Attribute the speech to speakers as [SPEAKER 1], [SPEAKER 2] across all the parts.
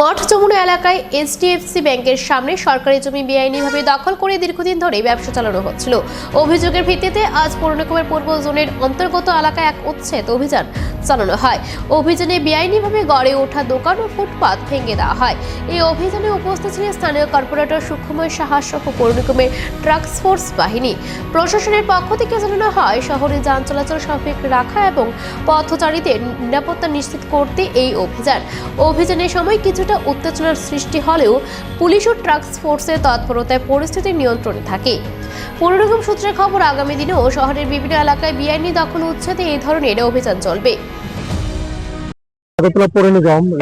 [SPEAKER 1] মঠ যমুনা এলাকায় এইচডিএফসি ব্যাংকের সামনে সরকারি জমি বেআইনিভাবে দখল করে দীর্ঘদিন ধরে ব্যবসা চালানো হচ্ছিল। অভিযোগের ভিত্তিতে আজ পৌর নিগমের পূর্ব জোনের অন্তর্গত এলাকায় এক উচ্ছেদ অভিযান চালানো হয়। অভিযানে বেআইনিভাবে গড়ে ওঠা দোকান ও ফুটপাত ভেঙে দেওয়া হয়। এই অভিযানে উপস্থিত ছিলেন স্থানীয় কর্পোরেটর সুক্ষময় সাহা সহ পৌর নিগমের ট্রাক্স ফোর্স বাহিনী। প্রশাসনের পক্ষ থেকে জানানো হয়, শহরে যান চলাচল স্বাভাবিক রাখা এবং পথচারীদের নিরাপত্তা নিশ্চিত করতে এই অভিযান। অভিযানের সময় কিছুটা উত্তেজনার সৃষ্টি হলেও পুলিশ ও ট্রাক্স ফোর্সের তৎপরতায় পরিস্থিতি নিয়ন্ত্রণে থাকে। পৌর নিগম সূত্রে খবর, আগামী দিনেও শহরের বিভিন্ন এলাকায় বেআইনি দখল উচ্ছেদে এই ধরনের অভিযান চলবে।
[SPEAKER 2] আগরতলা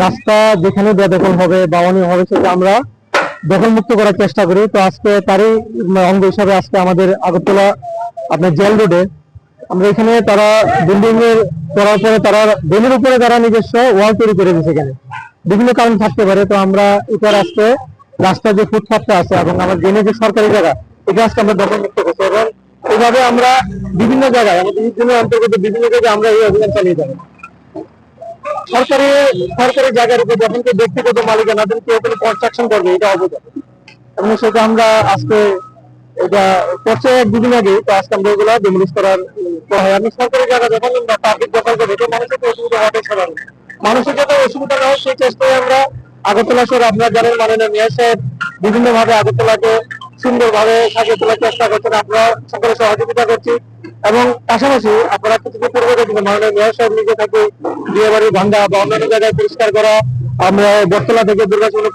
[SPEAKER 2] রাস্তা যেখানে বেদখল হবে বা অনিয়ম হবে সেটা আমরা দখল মুক্ত করার চেষ্টা করি। তো আজকে তারই অঙ্গ হিসাবে আজকে আমাদের আগরতলা, আপনার জেল রোডে আমরা এখানে তারা বিল্ডিং এর করার পরে তারা ড্রেনের উপরে তারা নিজস্ব ওয়াল তৈরি করে দিয়েছে এখানে। বিভিন্ন কারণ থাকতে পারে, তো আমরা এটার আজকে রাস্তার যে ফুটপাথটা আছে এবং আমার ড্রেনের যে সরকারি জায়গা, এটা আজকে আমরা দখল মুক্ত করছি এবং এইভাবে আমরা বিভিন্ন জায়গায়, আমাদের ইউনিয়নের অন্তর্গত বিভিন্ন জায়গায় আমরা এই অভিযান চালিয়ে যাব। সরকারি সরকারি জায়গার উপর যখন কেউ ব্যক্তিগত মালিকানা দেন কেউ কোনো কনস্ট্রাকশন করবে, এটা অবৈধ। এবং সেটা আমরা আজকে এটা করছে এক দুদিন আগে, তো আজকে আমরা এগুলো ডেমোলিশ করার হয় আমি সরকারি জায়গা যখন পাবলিক দখল করবে এটা মানুষের অসুবিধা হওয়াটাই স্বাভাবিক। মানুষের যাতে অসুবিধা না হয়, সেই চেষ্টায় আমরা আগরতলা শহর আপনারা জানেন, মাননীয় মেয়র সাহেব বিভিন্ন ভাবে আগরতলাকে সুন্দরভাবে সাজিয়ে তোলার চেষ্টা করছেন। আমরা সকলে সহযোগিতা করছি এবং পাশাপাশি আপনারা কিছুদিন পূর্বে দেখবেন মাননীয় মেয়র সাহেব নিজে থাকে বিয়ে বাড়ি ভাঙ্গা বা অন্যান্য জায়গায় পরিষ্কার করা আমরা বটতলা থেকে দুর্গাচন্দ্র